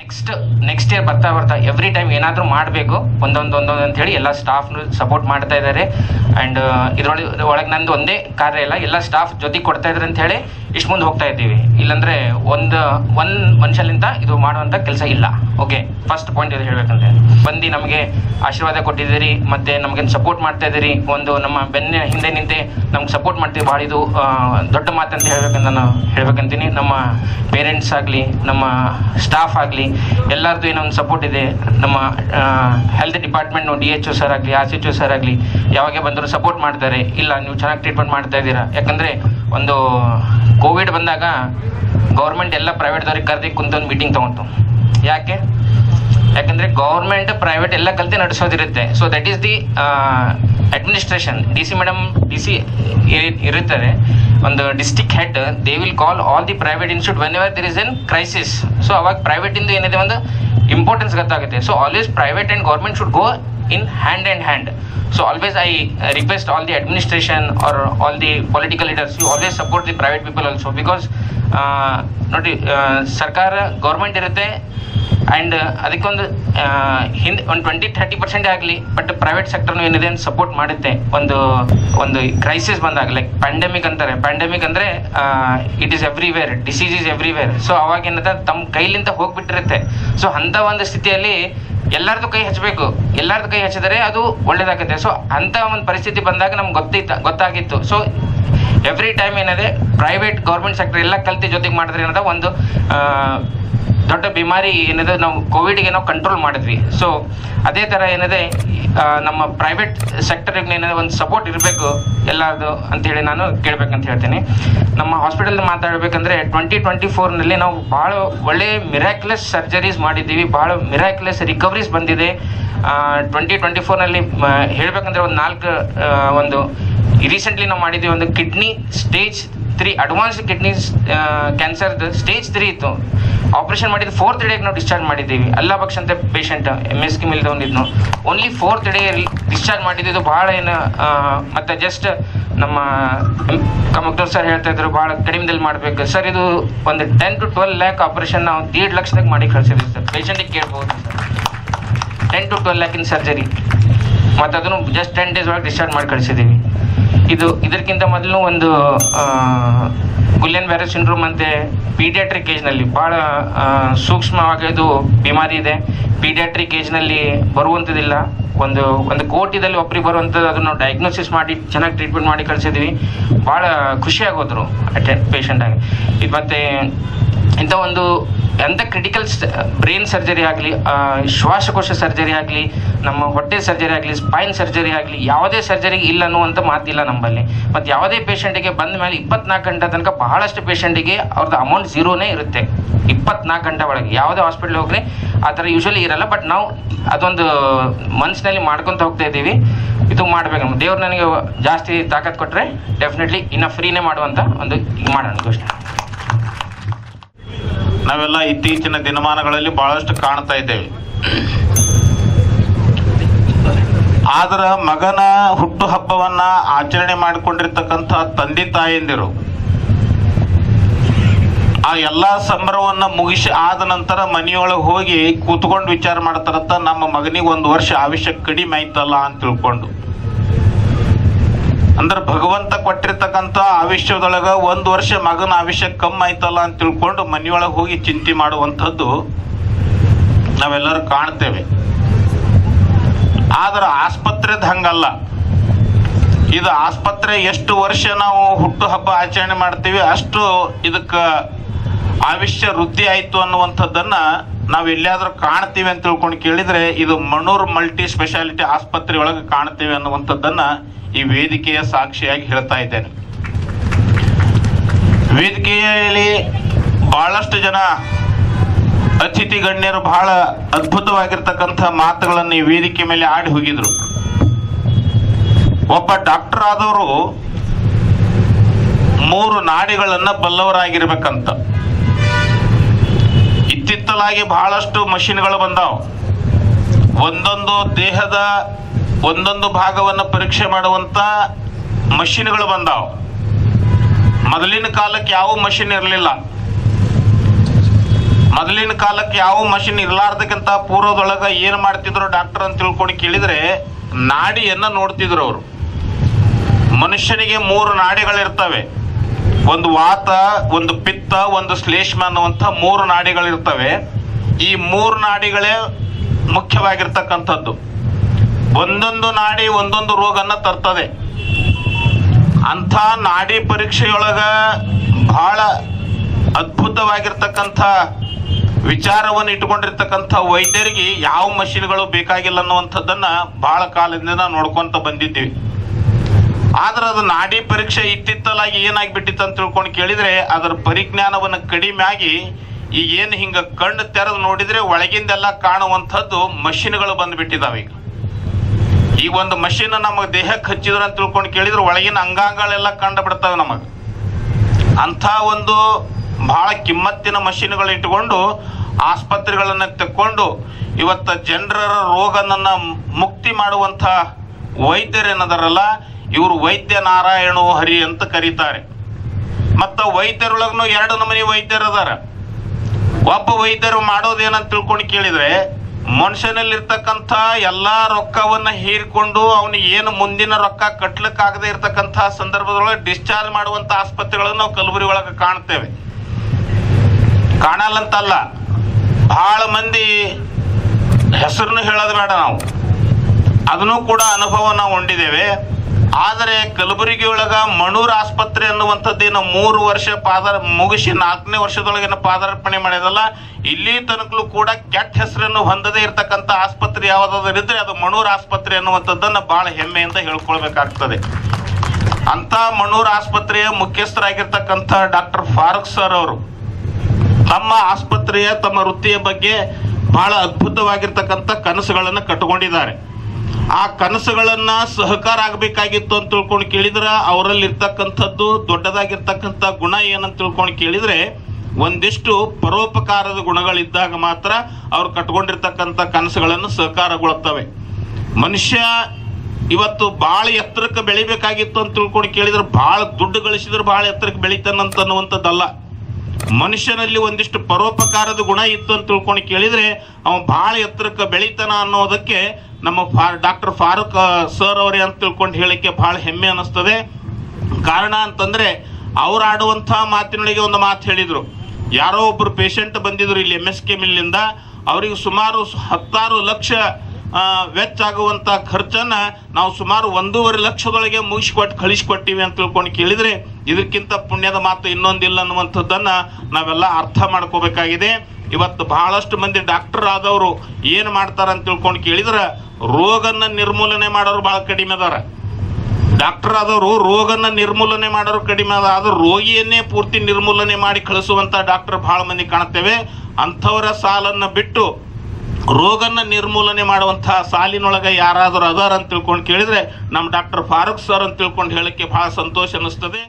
Next next year ಬರ್ತಾ ಬರ್ತಾ every time ಏನಾದರೂ ಮಾಡಬೇಕು, ಒಂದೊಂದು ಒಂದೊಂದು ಅಂತ ಹೇಳಿ ಎಲ್ಲ ಸ್ಟಾಫ್ನು ಸಪೋರ್ಟ್ ಮಾಡ್ತಾ ಇದ್ದಾರೆ ಆ್ಯಂಡ್ ಇದರೊಳಗೆ, ಒಳಗೆ ನಂದು ಒಂದೇ ಕಾರ್ಯ ಇಲ್ಲ, ಎಲ್ಲ ಸ್ಟಾಫ್ ಜೊತೆಗೆ ಕೊಡ್ತಾ ಇದ್ದಾರೆ ಅಂತ ಹೇಳಿ ಇಷ್ಟು ಮುಂದೆ ಹೋಗ್ತಾ ಇದ್ದೀವಿ. ಇಲ್ಲಾಂದ್ರೆ ಒಂದು ಒಂದು ಮನುಷ್ಯಲಿಂದ ಇದು ಮಾಡುವಂಥ ಕೆಲಸ ಇಲ್ಲ. ಓಕೆ ಫಸ್ಟ್ ಪಾಯಿಂಟ್ ಇದು ಹೇಳಬೇಕಂದ್ರೆ, ಬಂದು ನಮಗೆ ಆಶೀರ್ವಾದ ಕೊಟ್ಟಿದ್ದೀರಿ, ಮತ್ತೆ ನಮಗೆ ಸಪೋರ್ಟ್ ಮಾಡ್ತಾ ಇದ್ದೀರಿ. ಒಂದು ನಮ್ಮ ಬೆನ್ನ ಹಿಂದೆ ನಿಂತೆ ನಮ್ಗೆ ಸಪೋರ್ಟ್ ಮಾಡ್ತೀವಿ. ಭಾಳ ಇದು ದೊಡ್ಡ ಮಾತಂತ ಹೇಳ್ಬೇಕಂತ ನಾನು ಹೇಳ್ಬೇಕಂತೀನಿ. ನಮ್ಮ ಪೇರೆಂಟ್ಸ್ ಆಗಲಿ, ನಮ್ಮ ಸ್ಟಾಫ್ ಆಗಲಿ ಎಲ್ಲರದ್ದು ಏನೋ ಒಂದು ಸಪೋರ್ಟ್ ಇದೆ. ನಮ್ಮ health department D H O sir ಆಗಲಿ R C H O sir ಆಗಲಿ, ಯಾವಾಗ ಬಂದರೂ ಸಪೋರ್ಟ್ ಮಾಡ್ತಾರೆ. ಇಲ್ಲ, ನೀವು ಚೆನ್ನಾಗಿ ಟ್ರೀಟ್ಮೆಂಟ್ ಮಾಡ್ತಾ ಇದ್ದೀರಾ? ಯಾಕಂದರೆ ಒಂದು ಕೋವಿಡ್ ಬಂದಾಗ ಗೌರ್ಮೆಂಟ್ ಎಲ್ಲ ಪ್ರೈವೇಟ್ದವ್ರಿಗೆ ಕರೆದಿ ಕುಂತೊಂದು ಮೀಟಿಂಗ್ ತೊಗೊಂತು. ಯಾಕೆ? ಯಾಕಂದ್ರೆ ಗೌರ್ಮೆಂಟ್ ಪ್ರೈವೇಟ್ ಎಲ್ಲ ಕಲ್ತಿ ನಡೆಸೋದಿರುತ್ತೆ. So that is the administration D C madam D C ಇರುತ್ತಾರೆ. ಒಂದು district head they will call all the private institute whenever there is an crisis so ಅವಾಗ ಪ್ರೈವೇಟ್ ಇಂದ ಏನಿದೆ ಒಂದು ಇಂಪಾರ್ಟೆನ್ಸ್ ಗೊತ್ತಾಗುತ್ತೆ. So always private and government should go in hand and hand so always I request all the administration or all the political leaders you always support the private people also because ನೋಡಿ ಸರ್ಕಾರ government ಇರುತ್ತೆ and ಅದಕ್ಕೊಂದು ಹಿಂದೆ, ಒಂದು twenty thirty percent ಆಗಲಿ but private ಸೆಕ್ಟರ್ನು ಏನಿದೆ ಅಂತ ಸಪೋರ್ಟ್ ಮಾಡುತ್ತೆ. ಒಂದು ಒಂದು ಕ್ರೈಸಿಸ್ ಬಂದಾಗ ಲೈಕ್ ಪ್ಯಾಂಡಮಿಕ್ ಅಂತಾರೆ. ಪ್ಯಾಂಡಮಿಕ್ ಅಂದರೆ it is everywhere disease is everywhere so ಅವಾಗ ಏನದ ತಮ್ಮ ಕೈಲಿಂದ ಹೋಗ್ಬಿಟ್ಟಿರುತ್ತೆ. ಸೊ ಅಂಥ ಒಂದು ಸ್ಥಿತಿಯಲ್ಲಿ ಎಲ್ಲರದು ಕೈ ಹಚ್ಚಬೇಕು ಎಲ್ಲರದು ಕೈ ಹಚ್ಚಿದರೆ ಅದು ಒಳ್ಳೇದಾಗುತ್ತೆ ಸೊ ಅಂತ ಒಂದು ಪರಿಸ್ಥಿತಿ ಬಂದಾಗ ನಮ್ಗೆ ಗೊತ್ತಿತ್ತ, ಗೊತ್ತಾಗಿತ್ತು. ಸೊ ಎವ್ರಿ ಟೈಮ್ ಏನಿದೆ ಪ್ರೈವೇಟ್ ಗೌರ್ಮೆಂಟ್ ಸೆಕ್ಟರ್ ಎಲ್ಲ ಕಲ್ತಿ ಜೊತೆಗೆ ಮಾಡಿದ್ರೆ ಏನದ ಒಂದು ದೊಡ್ಡ ಬಿಮಾರಿ ಏನಿದೆ, ನಾವು ಕೋವಿಡ್ಗೆ ನಾವು ಕಂಟ್ರೋಲ್ ಮಾಡಿದ್ವಿ. ಸೊ ಅದೇ ಥರ ಏನಿದೆ ನಮ್ಮ ಪ್ರೈವೇಟ್ ಸೆಕ್ಟರ್ಗೆ ಏನಿದೆ, ಒಂದು ಸಪೋರ್ಟ್ ಇರಬೇಕು ಎಲ್ಲರದು ಅಂತೇಳಿ ನಾನು ಕೇಳ್ಬೇಕಂತ ಹೇಳ್ತೀನಿ. ನಮ್ಮ ಹಾಸ್ಪಿಟಲ್ ಮಾತಾಡಬೇಕಂದ್ರೆ ಟ್ವೆಂಟಿ ಟ್ವೆಂಟಿ ಫೋರ್ನಲ್ಲಿ ನಾವು ಭಾಳ ಒಳ್ಳೆ ಮಿರಾಕ್ಯುಲಸ್ ಸರ್ಜರೀಸ್ ಮಾಡಿದ್ದೀವಿ, ಭಾಳ ಮಿರಾಕ್ಯುಲಸ್ ರಿಕವರೀಸ್ ಬಂದಿದೆ. ಟ್ವೆಂಟಿ ಟ್ವೆಂಟಿ ಫೋರ್ನಲ್ಲಿ ಹೇಳ್ಬೇಕಂದ್ರೆ ಒಂದು ನಾಲ್ಕು ಒಂದು ರೀಸೆಂಟ್ಲಿ ನಾವು ಮಾಡಿದ್ದೀವಿ ಒಂದು kidney stage three advanced kidney cancer stage three ಇತ್ತು. ಆಪರೇಷನ್ ಮಾಡಿದ ಫೋರ್ತ್ ಡೇಗೆ ನಾವು ಡಿಸ್ಚಾರ್ಜ್ ಮಾಡಿದ್ದೀವಿ. ಅಲ್ಲ ಬಕ್ಷ ಅಂತ ಪೇಷಂಟ್ ಎಂ ಎಸ್ ಕಿಮ್ ಇಲ್ದವನಿದ್ನು ಓನ್ಲಿ ಫೋರ್ತ್ ಡೇ ಡಿಸ್ಚಾರ್ಜ್ ಮಾಡಿದ್ದು. ಭಾಳ ಏನು ಮತ್ತೆ ಜಸ್ಟ್ ನಮ್ಮ ಕಮಕ್ಟರ್ ಸರ್ ಹೇಳ್ತಾ ಇದ್ರು, ಭಾಳ ಕಡಿಮೆದಲ್ಲಿ ಮಾಡಬೇಕು. ಸರ್ ಇದು ಒಂದು ten to twelve lakh operation ನಾವು ದೀಡ್ ಲಕ್ಷದಾಗ ಮಾಡಿ ಕಳ್ಸಿದ್ವಿ ಸರ್ ಪೇಷಂಟಿಗೆ ಕೇಳ್ಬೋದು ಸರ್ ಟೆನ್ ಟು ಟ್ವೆಲ್ ಲ್ಯಾಕಿನ ಸರ್ಜರಿ ಮತ್ತು ಅದನ್ನು ಜಸ್ಟ್ ಟೆನ್ ಡೇಸ್ ಒಳಗೆ ಡಿಸ್ಚಾರ್ಜ್ ಮಾಡಿ ಕಳಿಸಿದ್ದೀವಿ. ಇದು ಇದಕ್ಕಿಂತ ಮೊದಲು ಒಂದು ಗುಲ್ಯನ್ ವ್ಯಾರಸ್ ಸಿಂಡ್ರೋಮ್ ಅಂತೆ ಪೀಡಿಯಾಟ್ರಿಕ್ ಏಜ್ನಲ್ಲಿ ಭಾಳ ಸೂಕ್ಷ್ಮವಾಗಿ ಇದು ಬಿಮಾರಿ ಇದೆ. ಪೀಡಿಯಾಟ್ರಿಕ್ ಏಜ್ನಲ್ಲಿ ಬರುವಂಥದ್ದಿಲ್ಲ. ಒಂದು ಒಂದು ಕೋಟಿದಲ್ಲಿ ಒಬ್ಬರಿಗೆ ಬರುವಂಥದ್ದು ಅದನ್ನು ಡಯಾಗ್ನೋಸಿಸ್ ಮಾಡಿ, ಚೆನ್ನಾಗಿ ಟ್ರೀಟ್ಮೆಂಟ್ ಮಾಡಿ ಕಳಿಸಿದ್ವಿ ಭಾಳ ಖುಷಿ ಆಗೋದ್ರು ಪೇಷಂಟ್ ಪೇಷಂಟಾಗಿ ಇದು ಮತ್ತು ಇಂಥ ಒಂದು ಎಂಥ ಕ್ರಿಟಿಕಲ್ ಬ್ರೈನ್ ಸರ್ಜರಿ ಆಗಲಿ ಶ್ವಾಸಕೋಶ ಸರ್ಜರಿ ಆಗಲಿ, ನಮ್ಮ ಹೊಟ್ಟೆ ಸರ್ಜರಿ ಆಗಲಿ ಸ್ಪೈನ್ ಸರ್ಜರಿ ಆಗಲಿ, ಯಾವುದೇ ಸರ್ಜರಿ ಇಲ್ಲ ಅನ್ನುವಂಥ ಮಾತಿಲ್ಲ ನಮ್ಮಲ್ಲಿ. ಮತ್ತು ಯಾವುದೇ ಪೇಷಂಟಿಗೆ ಬಂದ ಮೇಲೆ ಇಪ್ಪತ್ನಾಲ್ಕು ಗಂಟೆ ತನಕ ಬಹಳಷ್ಟು ಪೇಷಂಟಿಗೆ ಅವ್ರದ್ದು ಅಮೌಂಟ್ ಝೀರೋನೇ ಇರುತ್ತೆ. ಇಪ್ಪತ್ನಾಲ್ಕು ಗಂಟೆ ಒಳಗೆ. ಯಾವುದೇ ಹಾಸ್ಪಿಟ್ಲ್ ಹೋಗ್ರಿ ಆ ಥರ ಯೂಶಲಿ ಇರಲ್ಲ ಬಟ್ ನಾವು ಅದೊಂದು ಮನಸ್ಸಿನಲ್ಲಿ ಮಾಡ್ಕೊತ ಹೋಗ್ತಾ ಇದ್ದೀವಿ. ಇದು ಮಾಡಬೇಕು ದೇವ್ರು ನನಗೆ ಜಾಸ್ತಿ ತಾಕತ್ ಕೊಟ್ಟರೆ ಡೆಫಿನೆಟ್ಲಿ ಇನ್ನು ಫ್ರೀನೇ ಮಾಡುವಂಥ ಒಂದು ಮಾಡೋಣ ಘೋಷಣೆ. ನಾವೆಲ್ಲ ಇತ್ತೀಚಿನ ದಿನಮಾನಗಳಲ್ಲಿ ಬಹಳಷ್ಟು ಕಾಣ್ತಾ ಇದ್ದೇವೆ. ಆದ್ರ ಮಗನ ಹುಟ್ಟು ಹಬ್ಬವನ್ನ ಆಚರಣೆ ಮಾಡಿಕೊಂಡಿರ್ತಕ್ಕಂಥ ತಂದೆ ತಾಯಂದಿರು, ಆ ಎಲ್ಲಾ ಸಂಭ್ರಮವನ್ನ ಮುಗಿಸಿ ಆದ ನಂತರ ಮನೆಯೊಳಗೆ ಹೋಗಿ ಕೂತ್ಕೊಂಡು ವಿಚಾರ ಮಾಡ್ತಾರಂತ ನಮ್ಮ ಮಗನಿಗೆ ಒಂದು ವರ್ಷ ಆಯುಷ್ಯ ಕಡಿಮೆ ಆಯ್ತಲ್ಲ ಅಂತ ತಿಳ್ಕೊಂಡು. ಅಂದ್ರೆ ಭಗವಂತ ಕೊಟ್ಟಿರ್ತಕ್ಕಂಥ ಆವಿಷ್ಯದೊಳಗ ಒಂದು ವರ್ಷ ಮಗನ ಆವಿಷ್ಯ ಕಮ್ಮಿ ಆಯ್ತಲ್ಲ ಅಂತ ತಿಳ್ಕೊಂಡು ಮನೆಯೊಳಗೆ ಹೋಗಿ ಚಿಂತೆ ಮಾಡುವಂಥದ್ದು ನಾವೆಲ್ಲರೂ ಕಾಣ್ತೇವೆ. ಆದ್ರೆ ಆಸ್ಪತ್ರೆದ ಹಂಗಲ್ಲ. ಇದು ಆಸ್ಪತ್ರೆ ಎಷ್ಟು ವರ್ಷ ನಾವು ಹುಟ್ಟು ಹಬ್ಬ ಆಚರಣೆ ಮಾಡ್ತೀವಿ, ಅಷ್ಟು ಇದಕ್ಕೆ ಆವಿಷ್ಯ ವೃದ್ಧಿ ಆಯಿತು ಅನ್ನುವಂಥದ್ದನ್ನ ನಾವು ಎಲ್ಲಿಯಾದ್ರೂ ಕಾಣ್ತೀವಿ ಅಂತ ತಿಳ್ಕೊಂಡು ಕೇಳಿದರೆ ಇದು ಮಣೂರ್ ಮಲ್ಟಿ ಸ್ಪೆಷಾಲಿಟಿ ಆಸ್ಪತ್ರೆ ಒಳಗೆ ಕಾಣ್ತೀವಿ ಅನ್ನುವಂಥದ್ದನ್ನ ಈ ವೇದಿಕೆಯ ಸಾಕ್ಷಿಯಾಗಿ ಹೇಳ್ತಾ ಇದ್ದೇನೆ. ವೇದಿಕೆಯಲ್ಲಿ ಬಹಳಷ್ಟು ಜನ ಅತಿಥಿ ಗಣ್ಯರು ಬಹಳ ಅದ್ಭುತವಾಗಿರ್ತಕ್ಕಂಥ ಮಾತುಗಳನ್ನು ಈ ವೇದಿಕೆ ಮೇಲೆ ಆಡಿ ಹೋಗಿದ್ರು. ಒಬ್ಬ ಡಾಕ್ಟರ್ ಆದವರು ಮೂರು ನಾಡಿಗಳನ್ನ ಬಲ್ಲವರಾಗಿರ್ಬೇಕಂತ. ಇತ್ತಿತ್ತಲಾಗಿ ಬಹಳಷ್ಟು ಮಷಿನ್ಗಳು ಬಂದಾವ. ಒಂದೊಂದು ದೇಹದ ಒಂದೊಂದು ಭಾಗವನ್ನು ಪರೀಕ್ಷೆ ಮಾಡುವಂತ ಮಷಿನ್ಗಳು ಬಂದಾವ. ಮೊದಲಿನ ಕಾಲಕ್ಕೆ ಯಾವ ಮಷಿನ್ ಇರಲಿಲ್ಲ. ಮೊದಲಿನ ಕಾಲಕ್ಕೆ ಯಾವ ಮಷಿನ್ ಇರಲಾರ್ದಕ್ಕಿಂತ ಪೂರ್ವದೊಳಗ ಏನ್ ಮಾಡ್ತಿದ್ರು ಡಾಕ್ಟರ್ ಅಂತ ತಿಳ್ಕೊಂಡು ಕೇಳಿದ್ರೆ ನಾಡಿಯನ್ನ ನೋಡ್ತಿದ್ರು ಅವರು. ಮನುಷ್ಯನಿಗೆ ಮೂರು ನಾಡಿಗಳಿರ್ತವೆ. ಒಂದು ವಾತ, ಒಂದು ಪಿತ್ತ, ಒಂದು ಶ್ಲೇಷ್ಮ ಅನ್ನುವಂಥ ಮೂರು ನಾಡಿಗಳಿರ್ತವೆ. ಈ ಮೂರು ನಾಡಿಗಳೇ ಮುಖ್ಯವಾಗಿರ್ತಕ್ಕಂಥದ್ದು. ಒಂದೊಂದು ನಾಡಿ ಒಂದೊಂದು ರೋಗನ್ನ ತರ್ತದೆ. ಅಂಥ ನಾಡಿ ಪರೀಕ್ಷೆಯೊಳಗ ಬಹಳ ಅದ್ಭುತವಾಗಿರ್ತಕ್ಕಂಥ ವಿಚಾರವನ್ನು ಇಟ್ಕೊಂಡಿರ್ತಕ್ಕಂಥ ವೈದ್ಯರಿಗೆ ಯಾವ ಮಷಿನ್ಗಳು ಬೇಕಾಗಿಲ್ಲ ಅನ್ನುವಂಥದ್ದನ್ನು ಬಹಳ ಕಾಲದಿಂದ ನೋಡ್ಕೊಂತ ಬಂದಿದ್ದೀವಿ. ಆದ್ರೆ ಅದು ನಾಡಿ ಪರೀಕ್ಷೆ ಇತ್ತಿತ್ತಲಾಗಿ ಏನಾಗ್ಬಿಟ್ಟಿತ್ತು ಅಂತ ತಿಳ್ಕೊಂಡು ಕೇಳಿದ್ರೆ ಅದರ ಪರಿಜ್ಞಾನವನ್ನು ಕಡಿಮೆ ಆಗಿ ಈಗ ಏನು ಹಿಂಗ ಕಣ್ಣು ತೆರೆದು ನೋಡಿದ್ರೆ ಒಳಗಿಂದೆಲ್ಲ ಕಾಣುವಂಥದ್ದು ಮಷಿನ್ಗಳು ಬಂದ್ಬಿಟ್ಟಿದಾವೆ ಈಗ. ಈಗ ಒಂದು ಮಷಿನ್ ನಮಗೆ ದೇಹಕ್ಕೆ ಹಚ್ಚಿದ್ರು ಅಂತ ತಿಳ್ಕೊಂಡು ಕೇಳಿದ್ರೆ, ಒಳಗಿನ ಅಂಗಾಂಗಗಳೆಲ್ಲ ಕಂಡು ಬಿಡ್ತವೆ ನಮಗೆ. ಅಂಥ ಒಂದು ಬಹಳ ಕಿಮ್ಮತ್ತಿನ ಮಷಿನ್ಗಳು ಇಟ್ಟುಕೊಂಡು ಆಸ್ಪತ್ರೆಗಳನ್ನು ತಕ್ಕೊಂಡು ಇವತ್ತ ಜನರ ರೋಗನನ್ನ ಮುಕ್ತಿ ಮಾಡುವಂಥ ವೈದ್ಯರೇನದಾರಲ್ಲ ಇವರು ವೈದ್ಯ ನಾರಾಯಣ ಹರಿ ಅಂತ ಕರೀತಾರೆ. ಮತ್ತ ವೈದ್ಯರೊಳಗನು ಎರಡು ನಮೂನಿ ವೈದ್ಯರು ಅದಾರ ಒಬ್ಬ ವೈದ್ಯರು ಮಾಡೋದೇನಂತ ತಿಳ್ಕೊಂಡು ಕೇಳಿದ್ರೆ ಮನುಷ್ಯನಲ್ಲಿರ್ತಕ್ಕಂಥ ಎಲ್ಲಾ ರೊಕ್ಕವನ್ನ ಹೀರಿಕೊಂಡು ಅವನಿಗೆ ಏನು ಮುಂದಿನ ರೊಕ್ಕ ಕಟ್ಲಿಕ್ಕಾಗದೇ ಇರತಕ್ಕಂಥ ಸಂದರ್ಭದೊಳಗೆ ಡಿಸ್ಚಾರ್ಜ್ ಮಾಡುವಂತ ಆಸ್ಪತ್ರೆಗಳನ್ನು ನಾವು ಕಲಬುರಗಿ ಒಳಗೆ ಕಾಣ್ತೇವೆ. ಕಾಣಲ್ಲಂತಲ್ಲ ಬಹಳ ಮಂದಿ ಹೆಸರನ್ನು ಹೇಳೋದು ಬೇಡ ನಾವು. ಅದನ್ನು ಕೂಡ ಅನುಭವ ನಾವು ಹೊಂದಿದ್ದೇವೆ. ಆದರೆ ಕಲಬುರಗಿ ಒಳಗ ಮಣೂರ್ ಆಸ್ಪತ್ರೆ ಅನ್ನುವಂಥದ್ದೇನು ಮೂರು ವರ್ಷ ಪಾದಾರ ಮುಗಿಸಿ ನಾಲ್ಕನೇ ವರ್ಷದೊಳಗೇನು ಪಾದಾರ್ಪಣೆ ಮಾಡಿದಲ್ಲ, ಇಲ್ಲಿ ತನಕಲೂ ಕೂಡ ಕೆಟ್ಟ ಹೆಸರನ್ನು ಹೊಂದದೇ ಇರತಕ್ಕಂಥ ಆಸ್ಪತ್ರೆ ಯಾವುದಾದ್ರು ಇದ್ರೆ ಅದು ಮಣೂರ್ ಆಸ್ಪತ್ರೆ ಅನ್ನುವಂಥದ್ದನ್ನ ಬಹಳ ಹೆಮ್ಮೆಯಿಂದ ಹೇಳ್ಕೊಳ್ಬೇಕಾಗ್ತದೆ. ಅಂತ ಮಣೂರ್ ಆಸ್ಪತ್ರೆಯ ಮುಖ್ಯಸ್ಥರಾಗಿರ್ತಕ್ಕಂಥ ಡಾಕ್ಟರ್ ಫಾರೂಕ್ ಸರ್ ಅವರು ತಮ್ಮ ಆಸ್ಪತ್ರೆಯ ತಮ್ಮ ವೃತ್ತಿಯ ಬಗ್ಗೆ ಬಹಳ ಅದ್ಭುತವಾಗಿರ್ತಕ್ಕಂಥ ಕನಸುಗಳನ್ನು ಕಟ್ಟಿಕೊಂಡಿದ್ದಾರೆ ಆ ಕನಸುಗಳನ್ನ ಸಹಕಾರ ಆಗಬೇಕಾಗಿತ್ತು ಅಂತ ತಿಳ್ಕೊಂಡು ಕೇಳಿದ್ರೆ ಅವರಲ್ಲಿ ಇರ್ತಕ್ಕಂಥದ್ದು ದೊಡ್ಡದಾಗಿರ್ತಕ್ಕಂಥ ಗುಣ ಏನಂತ ತಿಳ್ಕೊಂಡು ಕೇಳಿದ್ರೆ, ಒಂದಿಷ್ಟು ಪರೋಪಕಾರದ ಗುಣಗಳಿದ್ದಾಗ ಮಾತ್ರ ಅವ್ರು ಕಟ್ಕೊಂಡಿರ್ತಕ್ಕಂಥ ಕನಸುಗಳನ್ನು ಸಹಕಾರಗೊಳ್ತವೆ ಮನುಷ್ಯ ಇವತ್ತು ಬಹಳ ಎತ್ತರಕ್ಕೆ ಬೆಳಿಬೇಕಾಗಿತ್ತು ಅಂತ ತಿಳ್ಕೊಂಡು ಕೇಳಿದ್ರೆ ಬಹಳ ದುಡ್ಡು ಗಳಿಸಿದ್ರೆ ಬಹಳ ಎತ್ತರಕ್ಕೆ ಬೆಳಿತಾನಂತ ಅನ್ನುವಂಥದ್ದಲ್ಲ. ಮನುಷ್ಯನಲ್ಲಿ ಒಂದಿಷ್ಟು ಪರೋಪಕಾರದ ಗುಣ ಇತ್ತು ಅಂತ ತಿಳ್ಕೊಂಡು ಕೇಳಿದ್ರೆ ಅವನು ಬಹಳ ಎತ್ತರಕ್ಕೆ ಬೆಳಿತಾನ ಅನ್ನೋದಕ್ಕೆ ನಮ್ಮ ಡಾಕ್ಟರ್ ಫಾರೂಕ್ ಸರ್ ಅವರೇ ಅಂತ ತಿಳ್ಕೊಂಡು ಹೇಳಿಕ್ಕೆ ಬಹಳ ಹೆಮ್ಮೆ ಅನಿಸ್ತದೆ ಕಾರಣ ಅಂತಂದ್ರೆ ಅವ್ರು ಆಡುವಂಥ ಮಾತಿನೊಳಗೆ ಒಂದು ಮಾತು ಹೇಳಿದ್ರು. ಯಾರೋ ಒಬ್ರು ಪೇಷಂಟ್ ಬಂದಿದ್ರು ಇಲ್ಲಿ ಎಂ ಎಸ್ ಕೆ ಮಿಲ್ಲಿಂದ ಅವರಿಗೆ ಸುಮಾರು ಹತ್ತಾರು ಲಕ್ಷ ವೆಚ್ಚ ಆಗುವಂತ ಖರ್ಚನ್ನ ನಾವು ಸುಮಾರು ಒಂದೂವರೆ ಲಕ್ಷದೊಳಗೆ ಮುಗಿಸ್ಕೊಟ್ಟು ಕಳಿಸ್ಕೊಟ್ಟಿವಿ ಅಂತ ತಿಳ್ಕೊಂಡು ಕೇಳಿದ್ರೆ ಇದಕ್ಕಿಂತ ಪುಣ್ಯದ ಮಾತು ಇನ್ನೊಂದಿಲ್ಲ ಅನ್ನುವಂಥದ್ದನ್ನ ನಾವೆಲ್ಲ ಅರ್ಥ ಮಾಡ್ಕೋಬೇಕಾಗಿದೆ. ಇವತ್ತು ಬಹಳಷ್ಟು ಮಂದಿ ಡಾಕ್ಟರ್ ಆದವರು ಏನು ಮಾಡ್ತಾರೆ ಅಂತ ತಿಳ್ಕೊಂಡು ಕೇಳಿದ್ರೆ ರೋಗನ್ನ ನಿರ್ಮೂಲನೆ ಮಾಡೋರು ಬಹಳ ಕಡಿಮೆ ಅದಾರ. ಡಾಕ್ಟರ್ ಆದವರು ರೋಗನ ನಿರ್ಮೂಲನೆ ಮಾಡೋರು ಕಡಿಮೆ ಅದ. ಆದ್ರೆ ರೋಗಿಯನ್ನೇ ಪೂರ್ತಿ ನಿರ್ಮೂಲನೆ ಮಾಡಿ ಕಳಿಸುವಂತ ಡಾಕ್ಟರ್ ಬಹಳ ಮಂದಿ ಕಾಣ್ತೇವೆ ಅಂಥವರ ಸಾಲನ್ನು ಬಿಟ್ಟು ರೋಗನ್ನ ನಿರ್ಮೂಲನೆ ಮಾಡುವಂತಹ ಸಾಲಿನೊಳಗೆ ಯಾರಾದರೂ ಅದಾರ ಅಂತ ತಿಳ್ಕೊಂಡು ಕೇಳಿದ್ರೆ ನಮ್ಮ ಡಾಕ್ಟರ್ ಫಾರೂಕ್ ಸರ್ ಅಂತ ತಿಳ್ಕೊಂಡು ಹೇಳಕ್ಕೆ ಬಹಳ ಸಂತೋಷ ಅನಿಸ್ತದೆ